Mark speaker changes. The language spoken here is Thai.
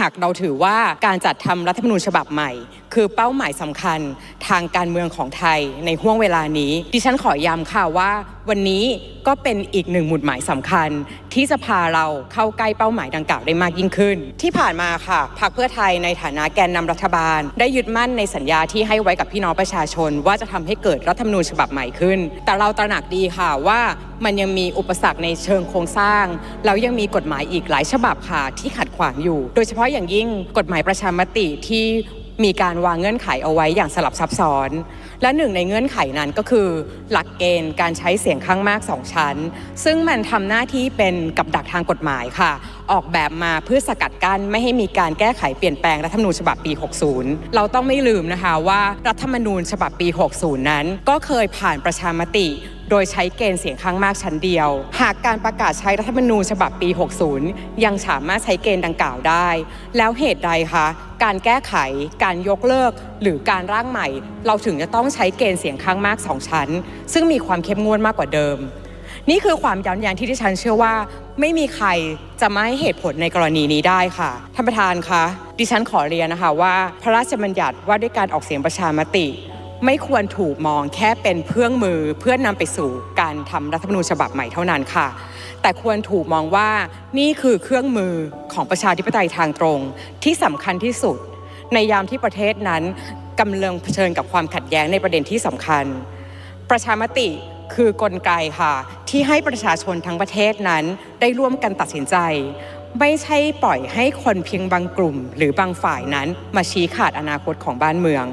Speaker 1: หากเราถือว่าการจัดทำรัฐธรรมนูญฉบับใหม่ คือเป้าหมายสำคัญ ทางการเมืองของไทยในห่วงเวลานี้ ดิฉันขอย้ำค่ะว่า วันนี้ก็เป็นอีกหนึ่งหมุดหมายสำคัญ ที่จะพาเราเข้าใกล้เป้าหมายดังกล่าวได้มากยิ่งขึ้น ที่ผ่านมาค่ะพรรคเพื่อไทยในฐานะแกนนำรัฐบาล ได้ยึดมั่นในสัญญาที่ให้ไว้กับพี่น้องประชาชน ว่าจะทำให้เกิดรัฐธรรมนูญฉบับใหม่ขึ้น แต่เราตระหนักดีค่ะว่ามันยังมีอุปสรรคในเชิงโครงสร้าง แล้วยังมีกฎหมายอีกหลายฉบับค่ะที่ขัดขวางอยู่ โดยเฉพาะอย่างยิ่งกฎหมายประชามติที่ มีการวางเงื่อนไขเอาไว้อย่างสลับซับซ้อน และหนึ่งในเงื่อนไขนั้นก็คือ หลักเกณฑ์การใช้เสียงข้างมากสองชั้น ซึ่งมันทำหน้าที่เป็นกับดักทางกฎหมายค่ะ ออกแบบมาเพื่อสกัดกั้นไม่ให้มีการแก้ไขเปลี่ยนแปลงรัฐธรรมนูญฉบับปี 60 เราต้องไม่ลืมนะคะว่ารัฐธรรมนูญฉบับปี 60 นั้น ก็เคยผ่านประชามติ โดยใช้เกณฑ์เสียงข้างมากชั้นเดียว หากการประกาศใช้รัฐธรรมนูญฉบับปี 60 ยังสามารถใช้เกณฑ์ดังกล่าวได้ แล้วเหตุใดคะ การแก้ไข การยกเลิก หรือการร่างใหม่ เราถึงจะต้องใช้เกณฑ์เสียงข้างมากสองชั้น ซึ่งมีความเข้มงวดมากกว่าเดิม นี่คือความย้อนแย้งที่ดิฉันเชื่อว่า ไม่มีใครจะไม่ให้เหตุผลในกรณีนี้ได้ค่ะท่านประธานคะดิฉันขอเรียนนะคะว่า พระราชบัญญัติว่าด้วยการออกเสียงประชามติ ไม่ควรถูกมองแค่เป็นเครื่องมือเพื่อนำไปสู่การทำรัฐธรรมนูญฉบับใหม่เท่านั้นค่ะ แต่ควรถูกมองว่านี่คือเครื่องมือของประชาธิปไตยทางตรง ที่สำคัญที่สุด ในยามที่ประเทศนั้นกำลังเผชิญกับความขัดแย้งในประเด็นที่สำคัญ ประชามติคือกลไกค่ะ ที่ให้ประชาชนทั้งประเทศนั้นได้ร่วมกันตัดสินใจ ไม่ใช่ปล่อยให้คนเพียงบางกลุ่ม หรือบางฝ่ายนั้นมาชี้ขาดอนาคตของบ้านเมือง